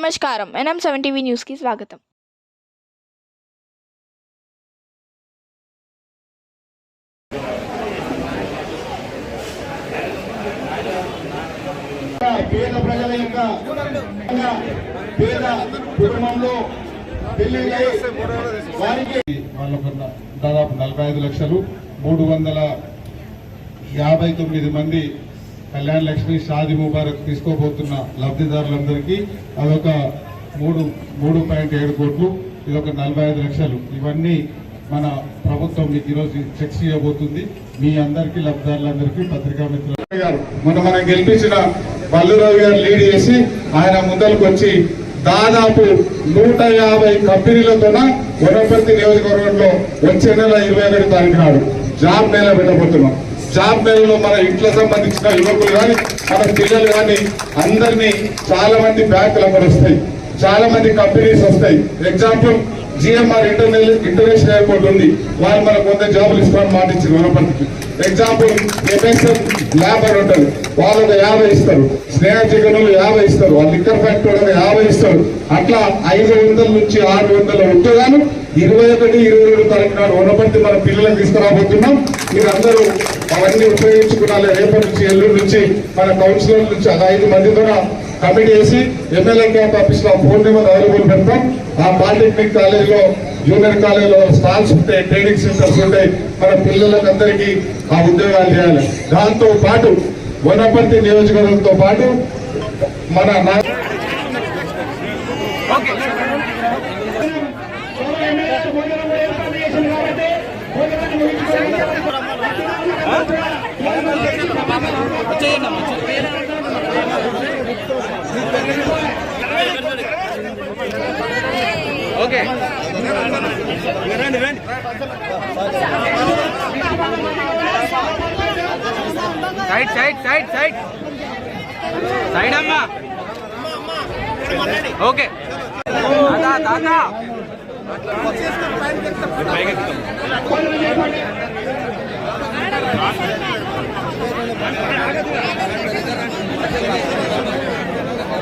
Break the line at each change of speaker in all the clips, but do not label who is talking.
నమస్కారం. NM seven TV న్యూస్కి స్వాగతం.
పేద ప్రజల యొక్క పేద కుటుంబంలో పెళ్ళి వారికి వాళ్ళకు దాదాపు నలభై ఐదు లక్షలు మూడు వందల యాభై తొమ్మిది మంది కళ్యాణ్ లక్ష్మి షాది ముబారక్ తీసుకోబోతున్న లబ్ధిదారులందరికీ అదొక మూడు మూడు పాయింట్ ఏడు కోట్లు ఇదొక నలభై ఐదు లక్షలు. ఇవన్నీ మన ప్రభుత్వం మీకు ఈరోజు చెక్ చేయబోతుంది. మీ అందరికీ లబ్ధిదారులందరికీ పత్రికా మిత్రులు గారు మొన్న మనం గెలిపించిన బల్లురావు గారు లీడ్ చేసి ఆయన ముందరకు వచ్చి దాదాపు నూట యాభై కంపెనీలతోన వనపర్తి నియోజకవర్గంలో వచ్చే నెల ఇరవై ఒకటి తారీఖు నాడు జాబ్ నెల పెట్టబోతున్నాం. జాబ్ మేళలో మన ఇంట్లో సంబంధించిన యువకులు కానీ మన పిల్లలు కానీ అందరినీ చాలా మంది బ్యాంకులు అక్కడ వస్తాయి. చాలా మంది కంపెనీస్ వస్తాయి. Example GMR internal international airport ఉంది. వాళ్ళు మనకు కొంత జాబులు ఇస్తామని మాట ఇచ్చింది వనపర్తికి ఎగ్జాంపుల్ ఎంఎస్ఎం ల్యాబ్ అని ఉంటుంది వాళ్ళు ఒక యాభై ఇస్తారు. స్నేహ చికెన్లు యాభై ఇస్తారు. వాళ్ళు లిక్కర్ ఫ్యాక్టరీ ఒక యాభై ఇస్తారు. అట్లా ఐదు వందల నుంచి ఆరు వందల ఉద్యోగాలు ఇరవై ఒకటి ఇరవై రెండు తారీఖు నాడు వనపర్తి మన పిల్లలను తీసుకురాబోతున్నాం. మీరందరూ అవన్నీ ఉపయోగించుకున్నాలి. రేపటి నుంచి ఎల్లుండి నుంచి మన కౌన్సిలర్ నుంచి అది ఐదు ద్వారా కమిటీ వేసి ఎమ్మెల్యే క్యాంప్ ఆఫీస్లో ఫోన్ నెంబర్ అవైలబుల్ పెడతాం. ఆ పాలిటెక్నిక్ కాలేజీలో జూనియర్ కాలేజీలో స్టాల్స్ ఉంటాయి ట్రైనింగ్ సెంటర్స్ ఉంటాయి మన పిల్లలందరికీ ఆ ఉద్యోగాలు చేయాలి. దాంతో పాటు వనపర్తి నియోజకవర్గంతో పాటు మన
okay side side side side. Side అమ్మా. ఓకే. దాదా దాదా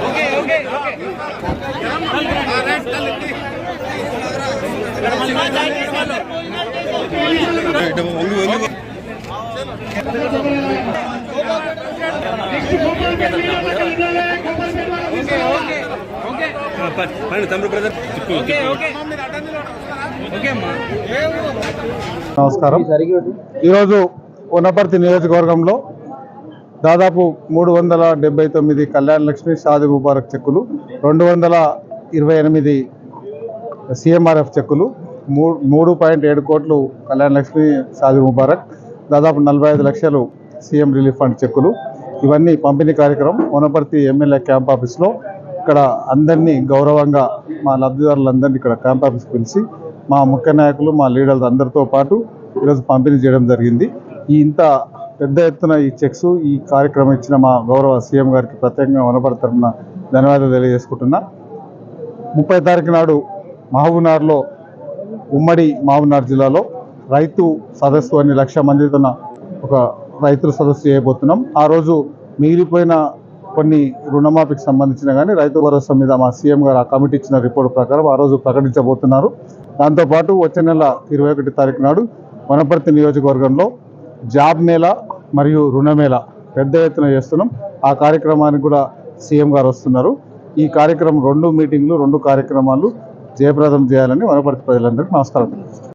ఓకే ఓకే ఓకే తమ్ముడు బ్రదర్
నమస్కారం. ఈరోజు ఉన్నపర్తి నియోజకవర్గంలో దాదాపు మూడు వందల డెబ్బై తొమ్మిది కళ్యాణ లక్ష్మి షాది ముబారక్ చెక్కులు రెండు వందల ఇరవై ఎనిమిది సిఎంఆర్ఎఫ్ చెక్కులు మూడు మూడు పాయింట్ ఏడు కోట్లు కళ్యాణ లక్ష్మి సాది ముబారక్ దాదాపు నలభై ఐదు లక్షలు సీఎం రిలీఫ్ ఫండ్ చెక్కులు. ఇవన్నీ పంపిణీ కార్యక్రమం వనపర్తి ఎమ్మెల్యే క్యాంప్ ఆఫీస్లో ఇక్కడ అందరినీ గౌరవంగా మా లబ్ధిదారులందరినీ ఇక్కడ క్యాంప్ ఆఫీస్కి పిలిచి మా ముఖ్య నాయకులు మా లీడర్లు అందరితో పాటు ఈరోజు పంపిణీ చేయడం జరిగింది. ఈ ఇంత పెద్ద ఎత్తున ఈ చెక్స్ ఈ కార్యక్రమం ఇచ్చిన మా గౌరవ సీఎం గారికి ప్రత్యేకంగా వనపడుతున్న ధన్యవాదాలు తెలియజేసుకుంటున్నా. ముప్పై తారీఖు నాడు మహబూబ్నగర్లో ఉమ్మడి మహబూబ్నగర్ జిల్లాలో రైతు సదస్సు అని లక్ష మందితో ఒక రైతుల సదస్సు చేయబోతున్నాం. ఆ రోజు మిగిలిపోయిన కొన్ని రుణమాఫీకి సంబంధించిన కానీ రైతు భరోసా మీద మా సీఎం గారు ఆ కమిటీ ఇచ్చిన రిపోర్ట్ ప్రకారం ఆ రోజు ప్రకటించబోతున్నారు. దాంతోపాటు వచ్చే నెల ఇరవై ఒకటి తారీఖు నాడు వనపర్తి నియోజకవర్గంలో జాబ్ మేళ మరియు రుణమేళ పెద్ద ఎత్తున చేస్తున్నాం. ఆ కార్యక్రమానికి కూడా సీఎం గారు వస్తున్నారు. ఈ కార్యక్రమం రెండు మీటింగ్లు రెండు కార్యక్రమాలు జయప్రదం చేయాలని వనపర్తి ప్రజలందరికీ నమస్కారం.